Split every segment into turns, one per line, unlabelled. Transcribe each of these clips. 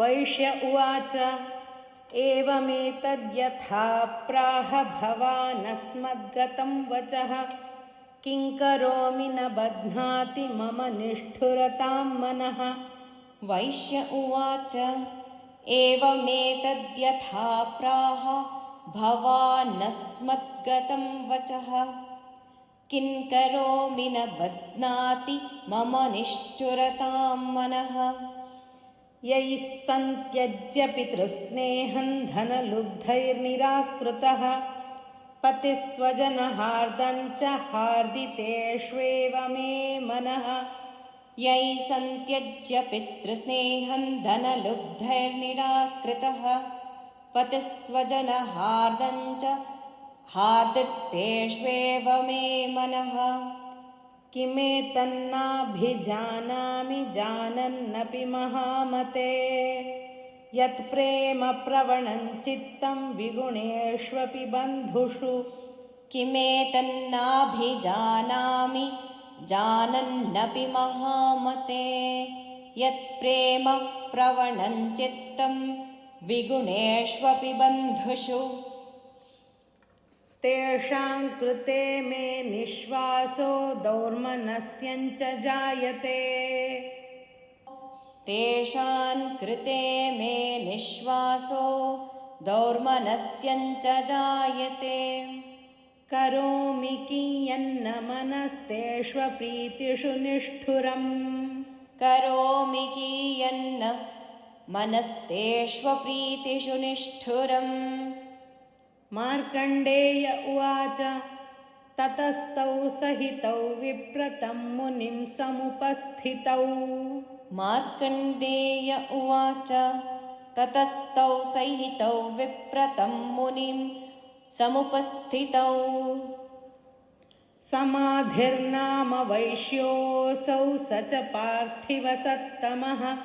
वैश्य उवाच। एवमेतद्यथा प्राह भवानस्मद्गतं वचः। किं करोमि न बध्नाति मम निष्ठुरतां मनः।
वैश्य उवाच। एवमेतद्यथा प्राह भवानस्मद्गतं वचः। किं करोमि न बध्नाति मम निष्ठुरतां मनः
यैः सन्त्यज्य पितृस्नेहं धनलुब्धैर्निराकृतः पतिस्वजनहार्दं च हार्दितेष्वेव मे मनः।
यैः सन्त्यज्य पितृस्नेहं धनलुब्धैर्निराकृतः पतिस्वजनहार्दं च हार्दितेष्वेव मे मनः
किमेतन्नाभिजानामि जानन्नपि महामते। यत्प्रेमप्रवणं चित्तं विगुणेष्वपि बन्धुषु।
किमेतन्नाभिजानामि जानन्नपि महामते। यत्प्रेमप्रवणं चित्तं विगुणेष्वपि बन्धुषु
तेषां कृते मे निःश्वासो दौर्मनस्यञ्च जायते।
तेषां कृते मे निःश्वासो दौर्मनस्यञ्च जायते।
करोमि कियन्न मनस्तेष्वप्रीतिषु निष्ठुरम्।
करोमि कियन्न मनस्तेष्वप्रीतिषु निष्ठुरम्
मार्कण्डेय उवाच ततस्तौ सहितौ विप्रतं मुनिं समुपस्थितौ।
मार्कण्डेय उवाच ततस्तौ सहितौ विप्रतं मुनिं समुपस्थितौ।
समाधिर्नाम वैश्योऽसौ स च पार्थिवसत्तमः।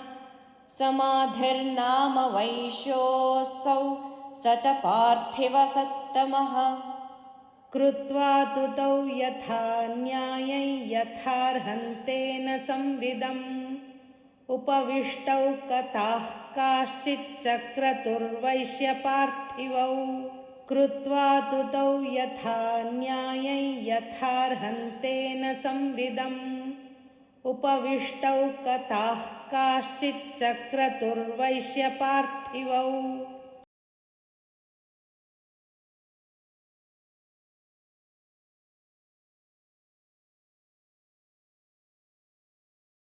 समाधिर्नाम वैश्योऽसौ स च पार्थिवसत्तमः
कृत्वा तु तौ यथा न्यायै यथार्हन्तेन संविदम्। उपविष्टौ कथाः काश्चिच्चक्रतुर्वैश्यपार्थिवौ कृत्वा तु तौ यथा न्यायै यथार्हन्तेन संविदम्। उपविष्टौ कथाः काश्चिच्चक्रतुर्वैश्यपार्थिवौ